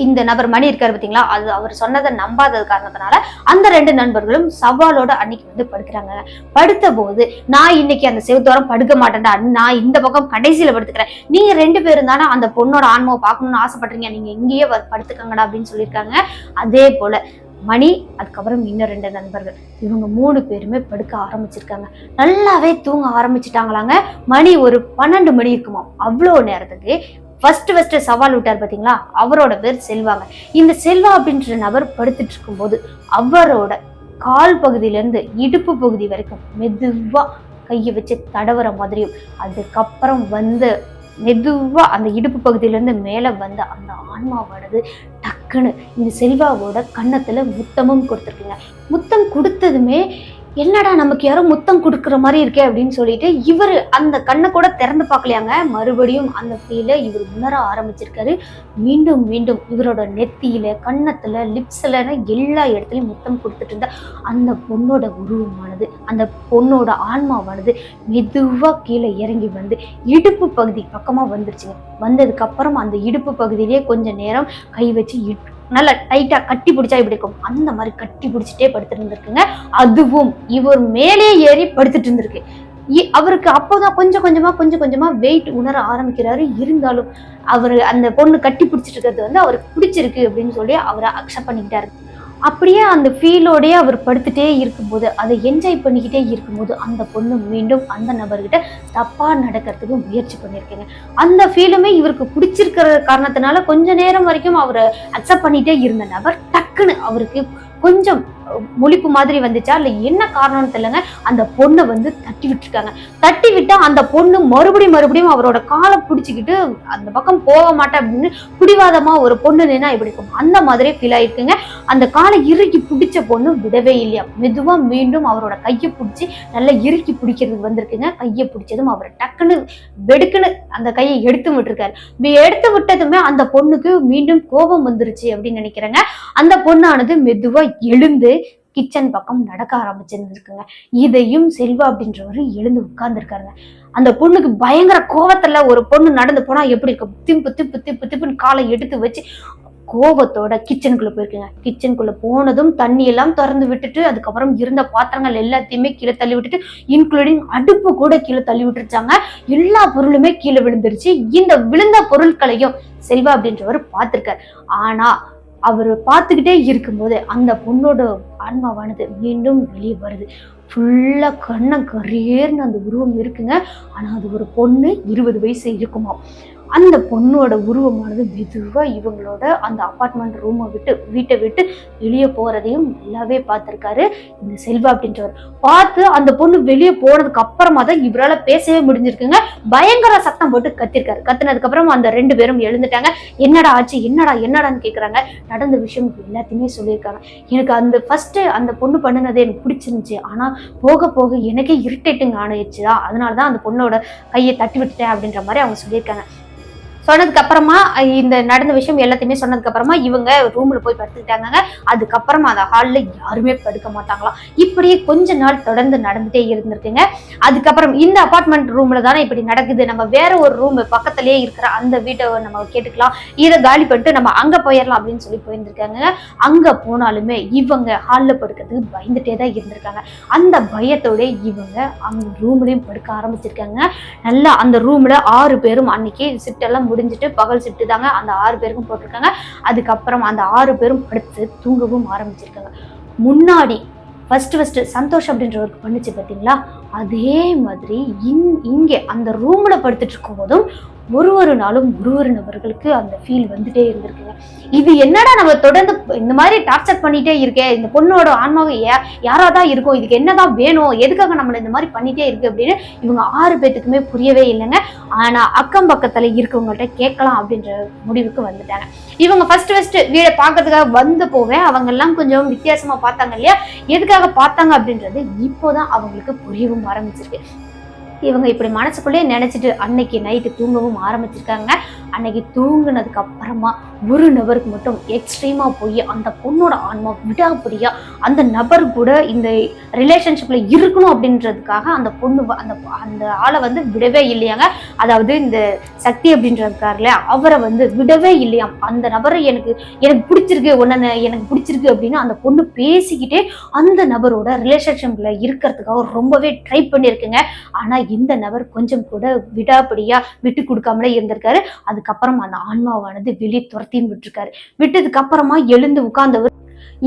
இந்த நபர் மணி இருக்காரு பார்த்தீங்களா அது அவர் சொன்னதை நம்பாதது காரணத்தினால அந்த ரெண்டு நண்பர்களும் சவாலோட அன்னைக்கு வந்து படுக்கிறாங்க. படுத்த போது நான் இன்னைக்கு அந்த செவத்தோரம் படுக்க மாட்டேன்டா. நான் இந்த பக்கம் கடைசியில படுத்துக்கிறேன். நீங்க ரெண்டு பேரும் தானே அந்த பொண்ணோட ஆன்மாவை பார்க்கணும்னு ஆசைப்படுறீங்க. நீங்க இங்கேயே படுத்துக்கங்கடா அப்படின்னு சொல்லியிருக்காங்க. அதே போல மணி அதுக்கப்புறம் இன்னும் ரெண்டு நண்பர்கள். இவங்க மூணு பேருமே படுக்க ஆரம்பிச்சிருக்காங்க. நல்லாவே தூங்க ஆரம்பிச்சிட்டாங்களாங்க. மணி ஒரு பன்னெண்டு மணி இருக்குமா அவ்வளோ நேரத்துக்கு ஃபர்ஸ்ட் ஃபர்ஸ்ட் சவால் விட்டார் பார்த்தீங்களா அவரோட பேர் செல்வாங்க. இந்த செல்வா அப்படின்ற நபர் படுத்துட்டு இருக்கும்போது அவரோட கால் பகுதியிலேருந்து இடுப்பு பகுதி வரைக்கும் மெதுவாக கையை வச்சு தடவுற மாதிரியும் அதுக்கப்புறம் வந்து மெதுவாக அந்த இடுப்பு பகுதியிலேருந்து மேலே வந்த அந்த ஆன்மாவானது டக்குன்னு இந்த செல்வாவோட கன்னத்தில் முத்தமும் கொடுத்துருக்குங்க. முத்தம் கொடுத்ததுமே என்னடா நமக்கு யாரோ முத்தம் கொடுக்குற மாதிரி இருக்கே அப்படின்னு சொல்லிட்டு இவர் அந்த கண்ணை கூட திறந்து பார்க்கலையாங்க. மறுபடியும் அந்த ஃபீலை இவர் உணர ஆரம்பிச்சிருக்காரு. மீண்டும் மீண்டும் இவரோட நெத்தியில கன்னத்துல லிப்ஸ்ல எல்லா இடத்துலையும் முத்தம் கொடுத்துட்டு இருந்த அந்த பொண்ணோட உருவமானது அந்த பொண்ணோட ஆன்மாவானது மெதுவா கீழே இறங்கி வந்து இடுப்பு பகுதி பக்கமா வந்துருச்சுங்க. வந்ததுக்கு அப்புறம் அந்த இடுப்பு பகுதியிலேயே கொஞ்ச நேரம் கை வச்சு இட்- நல்லா டைட்டா கட்டி பிடிச்சா இப்படி இருக்கும்? அந்த மாதிரி கட்டி பிடிச்சிட்டே படுத்துட்டு இருந்திருக்குங்க. அதுவும் இவர் மேலே ஏறி படுத்துட்டு இருந்திருக்கு. இ- அவருக்கு அப்போதான் கொஞ்சம் கொஞ்சமா கொஞ்சம் கொஞ்சமா வெயிட் உணர ஆரம்பிக்கிறாரு. இருந்தாலும் அவர் அந்த பொண்ணு கட்டி பிடிச்சிட்டு இருக்கிறது வந்து அவருக்கு பிடிச்சிருக்கு அப்படின்னு சொல்லி அவரை அக்செப்ட் பண்ணிக்கிட்டாரு. அப்படியே அந்த ஃபீலோடயே அவர் படுத்துட்டே இருக்கும்போது அதை என்ஜாய் பண்ணிக்கிட்டே இருக்கும்போது அந்த பொண்ணு மீண்டும் அந்த நபர்கிட்ட தப்பாக நடக்கிறதுக்கு முயற்சி பண்ணியிருக்கேங்க. அந்த ஃபீலுமே இவருக்கு பிடிச்சிருக்கிற காரணத்தினால கொஞ்ச நேரம் வரைக்கும் அவரை அக்செப்ட் பண்ணிகிட்டே இருந்த நபர் டக்குன்னு அவருக்கு கொஞ்சம் முழிப்பு மாதிரி வந்துச்சா? இல்லை என்ன காரணம்னு தெரியலங்க. அந்த பொண்ணை வந்து தட்டி விட்டுருக்காங்க தட்டி விட்டா அந்த பொண்ணு மறுபடியும் மறுபடியும் அவரோட காலை பிடிச்சிக்கிட்டு அந்த பக்கம் போக மாட்டேன் அப்படின்னு பிடிவாதமா ஒரு பொண்ணு நின்னா எப்படி இருக்கும். அந்த மாதிரி ஃபீல் ஆயிருக்குங்க. அந்த காலை இறுக்கி பிடிச்ச பொண்ணு விடவே இல்லையா? மெதுவா மீண்டும் அவரோட கையை பிடிச்சி நல்லா இறுக்கி பிடிக்கிறதுக்கு வந்திருக்குங்க. கையை பிடிச்சதும் அவர் டக்குன்னு வெடுக்குன்னு அந்த கையை எடுத்து விட்டுருக்காரு. இப்படி எடுத்து விட்டதுமே அந்த பொண்ணுக்கு மீண்டும் கோபம் வந்துருச்சு அப்படின்னு நினைக்கிறேங்க. அந்த பொண்ணானது மெதுவா எழுந்து கிச்சன் பக்கம் நடக்க ஆரம்பிச்சிருந்துருக்குங்க. இதையும் செல்வா அப்படின்றவர் எழுந்து உட்கார்ந்துருக்காருங்க. அந்த பொண்ணுக்கு பயங்கர கோவத்துல ஒரு பொண்ணு நடந்து போனா எப்படி இருக்கும்? திப்பு திப்பு திப்பு திப்புன்னு காலை எடுத்து வச்சு கோவத்தோட கிச்சனுக்குள்ள போயிருக்குங்க. கிச்சனுக்குள்ள போனதும் தண்ணி எல்லாம் திறந்து விட்டுட்டு அதுக்கப்புறம் இருந்த பாத்திரங்கள் எல்லாத்தையுமே கீழே தள்ளி விட்டுட்டு இன்க்ளூடிங் அடுப்பு கூட கீழே தள்ளி விட்டுருச்சாங்க. எல்லா பொருளுமே கீழே விழுந்துருச்சு. இந்த விழுந்த பொருட்களையும் செல்வா அப்படின்றவர் பார்த்திருக்காரு. ஆனா அவர் பார்த்துக்கிட்டே இருக்கும்போது அந்த பொண்ணோட ஆன்மாவானது மீண்டும் வெளியே வருது. ஃபுல்லாக கண்ணம் கரியர்னு அந்த உருவம் இருக்குங்க. ஆனால் அது ஒரு பொண்ணு இருபது வயசு இருக்குமா அந்த பொண்ணோட உருவமானது மெதுவாக இவங்களோட அந்த அப்பார்ட்மெண்ட் ரூமை விட்டு வீட்டை விட்டு வெளியே போகிறதையும் நல்லாவே பார்த்துருக்காரு இந்த செல்வா அப்படின்றவர். பார்த்து அந்த பொண்ணு வெளியே போனதுக்கு அப்புறமா தான் இவரால் பேசவே முடிஞ்சிருக்குங்க. பயங்கர சத்தம் போட்டு கத்திருக்காரு. கத்தினதுக்கப்புறம் அந்த ரெண்டு பேரும் எழுந்துட்டாங்க. என்னடா ஆச்சு? என்னடா? என்னடான்னு கேட்குறாங்க நடந்த விஷயம் எல்லாத்தையுமே சொல்லியிருக்காங்க. எனக்கு அந்த ஃபஸ்ட்டு அந்த பொண்ணு பண்ணினது எனக்கு பிடிச்சிருந்துச்சு. ஆனால் போக போக எனக்கே இரிட்டேட்டிங் ஆனிடுச்சுதான் அதனால தான் அந்த பொண்ணோட கையை தட்டி விட்டுட்டேன் அப்படின்ற மாதிரி அவங்க சொல்லியிருக்காங்க. சொன்னதுக்கு அப்புறமா இந்த நடந்த விஷயம் எல்லாத்தையுமே சொன்னதுக்கு அப்புறமா இவங்க ரூம்ல போய் படுத்துக்கிட்டாங்க அதுக்கப்புறமா அந்த ஹால்ல யாருமே படுக்க மாட்டாங்களாம். இப்படியே கொஞ்ச நாள் தொடர்ந்து நடந்துட்டே இருந்திருக்குங்க. அதுக்கப்புறம் இந்த அபார்ட்மெண்ட் ரூம்ல தானே இப்படி நடக்குது. நம்ம வேற ஒரு ரூம் பக்கத்திலேயே இருக்கிற அந்த வீட்டை நம்ம கேட்டுக்கலாம். இதை காலி பண்ணிட்டு நம்ம அங்க போயிடலாம் அப்படின்னு சொல்லி போயிருந்திருக்காங்க அங்க போனாலுமே இவங்க ஹால்ல படுக்கிறதுக்கு பயந்துட்டே தான் இருந்திருக்காங்க. அந்த பயத்தோட இவங்க அந்த ரூம்லயும் படுக்க ஆரம்பிச்சிருக்காங்க. நல்லா அந்த ரூம்ல ஆறு பேரும் அன்னைக்கு சிட்டெல்லாம் முடிஞ்சிட்டு பகல் ஷிஃப்ட் தாங்க அந்த ஆறு பேருக்கும் போட்டிருக்காங்க. அதுக்கப்புறம் அந்த ஆறு பேரும் படுத்து தூங்கவும் ஆரம்பிச்சிருக்காங்க. முன்னாடி ஃபஸ்ட்டு ஃபர்ஸ்ட் சந்தோஷ் ஒர்க் பண்ணிச்சு பார்த்தீங்களா அதே மாதிரி இங் இங்கே அந்த ரூம்ல படுத்துட்டு இருக்கும்போதும் ஒரு ஒரு நாளும் ஒரு ஒரு நபர்களுக்கு அந்த ஃபீல் வந்துட்டே இருந்திருக்குங்க இது என்னடா நம்ம தொடர்ந்து இந்த மாதிரி டார்ச்சர் பண்ணிட்டே இருக்கே? இந்த பொண்ணோட ஆன்மாவை யா யாராதான் இருக்கும் இதுக்கு என்னதான் வேணும்? எதுக்காக நம்மள இந்த மாதிரி பண்ணிட்டே இருக்கு அப்படின்னு இவங்க ஆறு பேத்துக்குமே புரியவே இல்லைங்க. ஆனா அக்கம் பக்கத்துல இருக்கவங்கள்ட்ட கேட்கலாம் அப்படின்ற முடிவுக்கு வந்துட்டாங்க. இவங்க ஃபர்ஸ்ட் ஃபர்ஸ்ட் வீடை பார்க்கறதுக்காக வந்து போவே அவங்க எல்லாம் கொஞ்சம் வித்தியாசமா பார்த்தாங்க இல்லையா? எதுக்காக பார்த்தாங்க அப்படின்றது இப்போதான் அவங்களுக்கு புரியவும் ஆரம்பிச்சிருக்கு. இவங்க இப்படி மனசுக்குள்ளேயே நினச்சிட்டு அன்னைக்கு நைட்டு தூங்கவும் ஆரம்பிச்சிருக்காங்க. அன்னைக்கு தூங்கினதுக்கு அப்புறமா ஒரு நபருக்கு மட்டும் எக்ஸ்ட்ரீமா போய் அந்த பொண்ணோட ஆன்மா விடாபடியாக அந்த நபர் கூட இந்த ரிலேஷன்ஷிப்ல இருக்கணும் அப்படின்றதுக்காக அந்த பொண்ணு அந்த அந்த ஆளை வந்து விடவே இல்லையாங்க. அதாவது இந்த சக்தி அப்படின்றது இல்லையா அவரை வந்து விடவே இல்லையாம் அந்த நபரை எனக்கு எனக்கு பிடிச்சிருக்கு உன்ன எனக்கு பிடிச்சிருக்கு அப்படின்னு அந்த பொண்ணு பேசிக்கிட்டே அந்த நபரோட ரிலேஷன்ஷிப்ல இருக்கிறதுக்காக ரொம்பவே ட்ரை பண்ணியிருக்குங்க. ஆனா இந்த நபர் கொஞ்சம் கூட விடாபடியாக விட்டு கொடுக்காமலே இருந்திருக்காரு. அது அதுக்கப்புறம் அந்த ஆன்மாவானது வெளியே துரத்தின்னு விட்டுருக்காரு. விட்டதுக்கு அப்புறமா எழுந்து உட்கார்ந்தவர்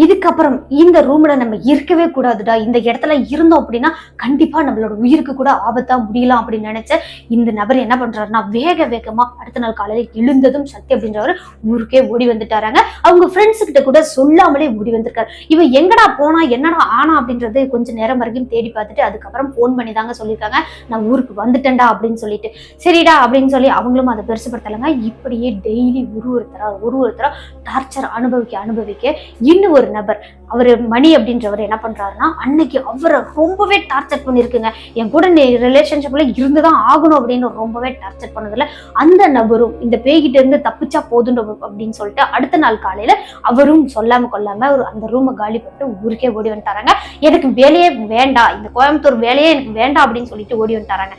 இதுக்கப்புறம் இந்த ரூம்ல நம்ம இருக்கவே கூடாதுடா. இந்த இடத்துல இருந்தோம் அப்படின்னா கண்டிப்பா நம்மளோட உயிருக்கு கூட ஆபத்தா முடியலாம் அப்படின்னு நினைச்ச இந்த நபர் என்ன பண்றாருன்னா வேக வேகமா அடுத்த நாள் காலையில எழுந்ததும் சக்தி அப்படின்றவர் ஊருக்கே ஓடி வந்துட்டாராங்க. அவங்க ஃப்ரெண்ட்ஸ் கிட்ட கூட சொல்லாமலே ஓடி வந்திருக்காரு. இவன் எங்கடா போனா என்னடா ஆனா அப்படின்றது கொஞ்ச நேரம் வரைக்கும் தேடி பார்த்துட்டு அதுக்கப்புறம் ஃபோன் பண்ணி தாங்க சொல்லியிருக்காங்க. நான் ஊருக்கு வந்துட்டேன்டா அப்படின்னு சொல்லிட்டு. சரிடா அப்படின்னு சொல்லி அவங்களும் அதை பெருசுப்படுத்தலைங்க. இப்படியே டெய்லி ஒரு ஒருத்தரா ஒரு ஒருத்தரா டார்ச்சர் அனுபவிக்க அனுபவிக்க இன்னும் ஒரு நபர் அவர் மணி அப்படின்றவர் என்ன பண்றாருன்னா அன்னைக்கு அவரை ரொம்பவே டார்ச்சர் பண்ணியிருக்குங்க என் கூட நீ ரிலேஷன்ஷிப்ல இருந்துதான் ஆகணும் அப்படின்னு ரொம்பவே டார்ச்சர் பண்ணதுல அந்த நபரும் இந்த பேய்கிட்ட இருந்து தப்பிச்சா போதும் அப்படின்னு சொல்லிட்டு அடுத்த நாள் காலையில அவரும் சொல்லாம கொள்ளாம ஒரு அந்த ரூமை காலி பண்ணிட்டு ஊருக்கே ஓடி வந்துட்டாராங்க. எனக்கு வேலையே வேண்டாம் இந்த கோயம்புத்தூர் வேலையே எனக்கு வேண்டாம் அப்படின்னு சொல்லிட்டு ஓடி வந்துட்டாராங்க.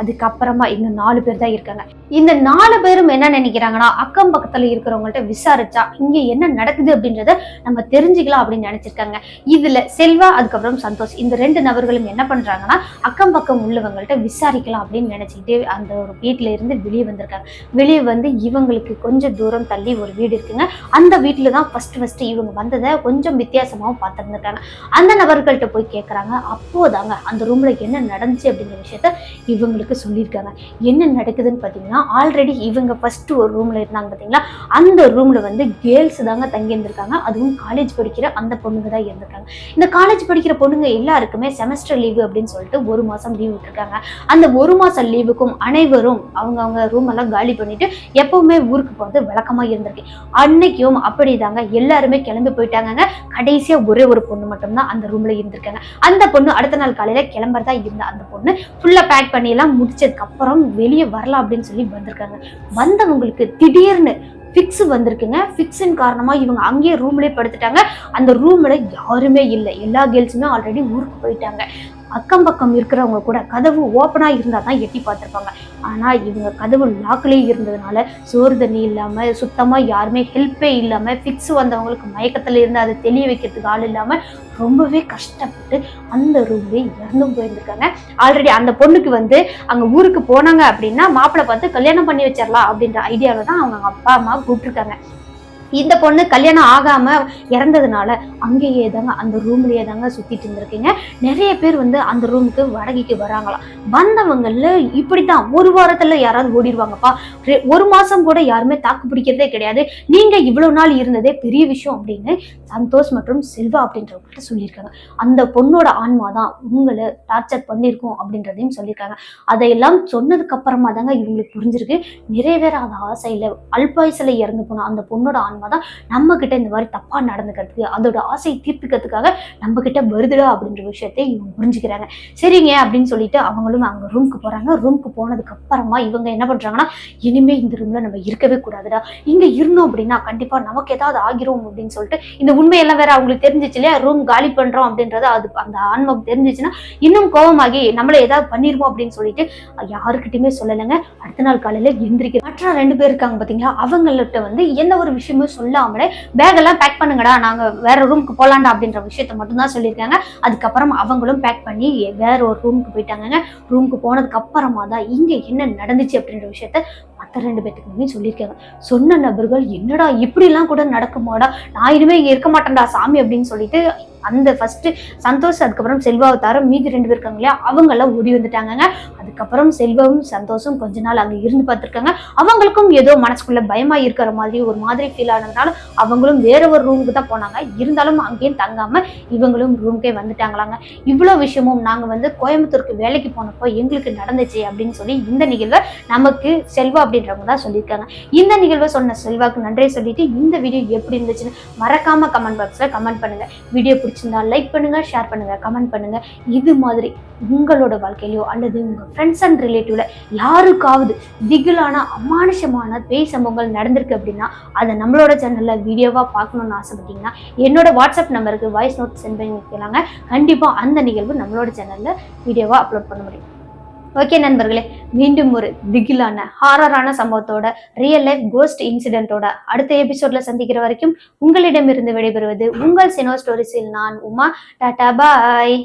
அதுக்கப்புறமா இன்னும் நாலு பேர் தான் இருக்காங்க. இந்த நாலு பேரும் என்ன நினைக்கிறாங்கன்னா அக்கம் பக்கத்துல இருக்கிறவங்கள்ட்ட விசாரிச்சா இங்க என்ன நடக்குது அப்படின்றத நம்ம தெரிஞ்சுக்கலாம் அப்படின்னு நினைச்சிருக்காங்க. இதுல செல்வா அதுக்கப்புறம் சந்தோஷ் இந்த ரெண்டு நபர்களும் என்ன பண்றாங்கன்னா அக்கம் பக்கம் உள்ளவங்கள்ட்ட விசாரிக்கலாம் அப்படின்னு நினைச்சிக்கிட்டு அந்த ஒரு வீட்டுல இருந்து வெளியே வந்திருக்காங்க. வெளியே வந்து இவங்களுக்கு கொஞ்சம் தூரம் தள்ளி ஒரு வீடு இருக்குங்க. அந்த வீட்டுல தான் ஃபர்ஸ்ட் ஃபர்ஸ்ட் இவங்க வந்ததை கொஞ்சம் வித்தியாசமாவும் பார்த்துருந்துருக்காங்க. அந்த நபர்கள்ட்ட போய் கேட்குறாங்க அப்போதாங்க அந்த ரூம்ல என்ன நடந்துச்சு அப்படிங்கிற விஷயத்த இவங்களுக்கு சொல்லியிருக்காங்க. என்ன நடக்குதுன்னு பார்த்தீங்கன்னா ஆல்ரெடி இவங்க ஃபஸ்ட்டு ஒரு ரூமில் இருந்தாங்க பார்த்தீங்களா? அந்த ரூமில் வந்து கேர்ள்ஸ் தாங்க தங்கியிருந்திருக்காங்க. அதுவும் காலேஜ் படிக்கிற அந்த பொண்ணுங்க தான் இருந்திருக்காங்க. இந்த காலேஜ் படிக்கிற பொண்ணுங்க எல்லாருக்குமே செமஸ்டர் லீவு அப்படின்னு சொல்லிட்டு ஒரு மாதம் லீவ் விட்டுருக்காங்க. அந்த ஒரு மாதம் லீவுக்கும் அனைவரும் அவங்க அவங்க ரூம் எல்லாம் காலி பண்ணிட்டு எப்பவுமே ஊருக்கு போகிறது வழக்கமாக இருந்திருக்கு. அன்னைக்கும் அப்படிதாங்க. எல்லாருமே கிளம்பி போயிட்டாங்க கடைசியாக ஒரே ஒரு பொண்ணு மட்டும்தான் அந்த ரூமில் இருந்திருக்காங்க. அந்த பொண்ணு அடுத்த நாள் காலையில் கிளம்புறதா இருந்த அந்த பொண்ணு ஃபுல்லாக பேக் பண்ணி எல்லாம் வெளியே வரலாம் அப்படின்னு சொல்லி வந்திருக்காங்க. வந்தவங்களுக்கு திடீர்னு ஃபிக்ஸ் வந்திருக்குங்க. ஃபிக்ஸின் காரணமாக இவங்க அங்கேயே ரூம்லேயே படுத்துட்டாங்க. அந்த ரூமில் யாருமே இல்லை. எல்லா கேர்ள்ஸுமே ஆல்ரெடி ஊருக்கு போயிட்டாங்க. அக்கம் பக்கம் இருக்கிறவங்க கூட கதவு ஓப்பனாக இருந்தால் தான் எட்டி பார்த்துருப்பாங்க. ஆனால் இவங்க கதவு லாக்லேயே இருந்ததுனால சோறு தண்ணி இல்லாமல் சுத்தமாக யாருமே ஹெல்ப்பே இல்லாமல் ஃபிக்ஸ் வந்தவங்களுக்கு மயக்கத்தில் இருந்து அதை தெளிய வைக்கிறதுக்கு ஆள் இல்லாமல் ரொம்பவே கஷ்டப்பட்டு அந்த ரூம்லேயே இறந்தும் போயிருந்துருக்காங்க. ஆல்ரெடி அந்த பொண்ணுக்கு வந்து அங்கே ஊருக்கு போனாங்க அப்படின்னா மாப்பிள்ளை பார்த்து கல்யாணம் பண்ணி வச்சிடலாம் அப்படின்ற ஐடியாவில் தான் அவங்க அப்பா அம்மா கூப்பிட்டுருக்காங்க. இந்த பொண்ணு கல்யாணம் ஆகாம இறந்ததுனால அங்கேயே தாங்க அந்த ரூம்லயே தாங்க சுத்திட்டு இருந்திருக்கீங்க. நிறைய பேர் வந்து அந்த ரூமுக்கு வாடகைக்கு வராங்களாம். வந்தவங்கல்ல இப்படித்தான் ஒரு வாரத்துல யாராவது ஓடிடுவாங்கப்பா ஒரு மாசம் கூட யாருமே தாக்கு பிடிக்கிறதே கிடையாது. நீங்க இவ்வளவு நாள் இருந்ததே பெரிய விஷயம் அப்படின்னு சந்தோஷ் மற்றும் செல்வா அப்படின்றவங்கள்ட்ட சொல்லியிருக்காங்க. அந்த பொண்ணோட ஆன்மா தான் உங்களை டார்ச்சர் பண்ணியிருக்கோம் அப்படின்றதையும் சொல்லியிருக்காங்க. அதையெல்லாம் சொன்னதுக்கு அப்புறமா தாங்க இவங்களுக்கு புரிஞ்சிருக்கு. நிறைவேறாத ஆசையில அல்பாயுசில் இறந்து போன அந்த பொண்ணோட ஆன்மா தான் நம்ம கிட்ட இந்த மாதிரி தப்பா நடந்துக்கிறதுக்கு அதோட ஆசையை தீர்த்துக்கிறதுக்காக நம்ம கிட்ட வருதுடா அப்படின்ற விஷயத்தை இவங்க புரிஞ்சுக்கிறாங்க. சரிங்க அப்படின்னு சொல்லிட்டு அவங்களும் அங்கே ரூமுக்கு போறாங்க. ரூமுக்கு போனதுக்கு அப்புறமா இவங்க என்ன பண்றாங்கன்னா இனிமே இந்த ரூம்ல நம்ம இருக்கவே கூடாதுடா. இங்க இருந்தோம் அப்படின்னா கண்டிப்பா நமக்கு ஏதாவது ஆகிரும் அப்படின்னு சொல்லிட்டு இந்த உண்மையெல்லாம் வேற அவங்களுக்கு தெரிஞ்சிச்சு இல்லையா? ரூம் காலி பண்றோம் அப்படின்றது அது அந்த ஆன்மம் தெரிஞ்சிச்சுன்னா இன்னும் கோபமாகி நம்மள ஏதாவது பண்ணிருமோ அப்படின்னு சொல்லிட்டு யாருக்கிட்டையுமே சொல்லலைங்க. அடுத்த நாள் காலையில எந்திரிக்க மற்ற ரெண்டு பேர் இருக்காங்க பார்த்தீங்களா அவங்கள்ட்ட வந்து எந்த ஒரு விஷயமும் சொல்லாமலே பேக் எல்லாம் பேக் பண்ணுங்கடா நாங்க வேற ரூமுக்கு போகலாண்டா அப்படின்ற விஷயத்த மட்டும் தான் சொல்லியிருக்காங்க. அதுக்கப்புறம் அவங்களும் பேக் பண்ணி வேற ஒரு ரூமுக்கு போயிட்டாங்க ரூமுக்கு போனதுக்கு அப்புறமா தான் இங்க என்ன நடந்துச்சு அப்படின்ற விஷயத்த மற்ற ரெண்டு பேத்துக்குமே சொல்லியிருக்காங்க. சொன்ன நபர்கள் என்னடா இப்படிலாம் கூட நடக்குமாடா? நான் இனிமே இங்க இருக்க மாட்டேன்டா சாமி அப்படின்னு சொல்லிட்டு அந்த ஃபர்ஸ்ட் சந்தோஷ் அதுக்கப்புறம் செல்வாவை தவிர மீதி ரெண்டு பேர் இருக்காங்க இல்லையா அவங்கெல்லாம் ஓடி வந்துட்டாங்கங்க. அதுக்கப்புறம் செல்வமும் சந்தோஷம் கொஞ்ச நாள் அங்கே இருந்து பார்த்துருக்காங்க. அவங்களுக்கும் ஏதோ மனசுக்குள்ள பயமா இருக்கிற மாதிரி ஒரு மாதிரி ஃபீல் ஆனதுனால அவங்களும் வேற ஒரு ரூமுக்கு தான் போனாங்க. இருந்தாலும் அங்கேயும் தங்காம இவங்களும் ரூமுக்கே வந்துட்டாங்களாங்க. இவ்வளோ விஷயமும் நாங்கள் வந்து கோயம்புத்தூருக்கு வேலைக்கு போனப்போ எங்களுக்கு நடந்துச்சு அப்படின்னு சொல்லி இந்த நிகழ்வை நமக்கு செல்வா அப்படின்றவங்க தான் சொல்லியிருக்காங்க. இந்த நிகழ்வை சொன்ன செல்வாக்கு நன்றி சொல்லிட்டு இந்த வீடியோ எப்படி இருந்துச்சுன்னு மறக்காம கமெண்ட் பாக்ஸில் கமெண்ட் பண்ணுங்க. வீடியோ பிடிச்சி பிடிச்சிருந்தா லைக் பண்ணுங்க ஷேர் பண்ணுங்க கமெண்ட் பண்ணுங்க. இது மாதிரி உங்களோட வாழ்க்கையிலையோ அல்லது உங்க ஃப்ரெண்ட்ஸ் அண்ட் ரிலேட்டிவ்ல யாருக்காவது திகிலான அமானுஷமான பேய் சம்பவங்கள் நடந்திருக்கு அப்படின்னா அதை நம்மளோட சேனல்ல வீடியோவா பார்க்கணும்னு ஆசைப்பட்டீங்கன்னா என்னோட வாட்ஸ்அப் நம்பருக்கு வாய்ஸ் நோட் சென்ட் பண்ணி வைக்கலாங்க கண்டிப்பா அந்த நிகழ்வு நம்மளோட சேனல்ல வீடியோவா அப்லோட் பண்ண முடியும். ஓகே நண்பர்களே மீண்டும் ஒரு திகிலான ஹாரரான சம்பவத்தோட ரியல் லைஃப் கோஸ்ட் இன்சிடென்ட்டோட அடுத்த எபிசோட்ல சந்திக்கிற வரைக்கும் உங்களிடமிருந்து விடைபெறுவது உங்கள் சினோ ஸ்டோரிஸில் நான் உமா. டாடா பாய்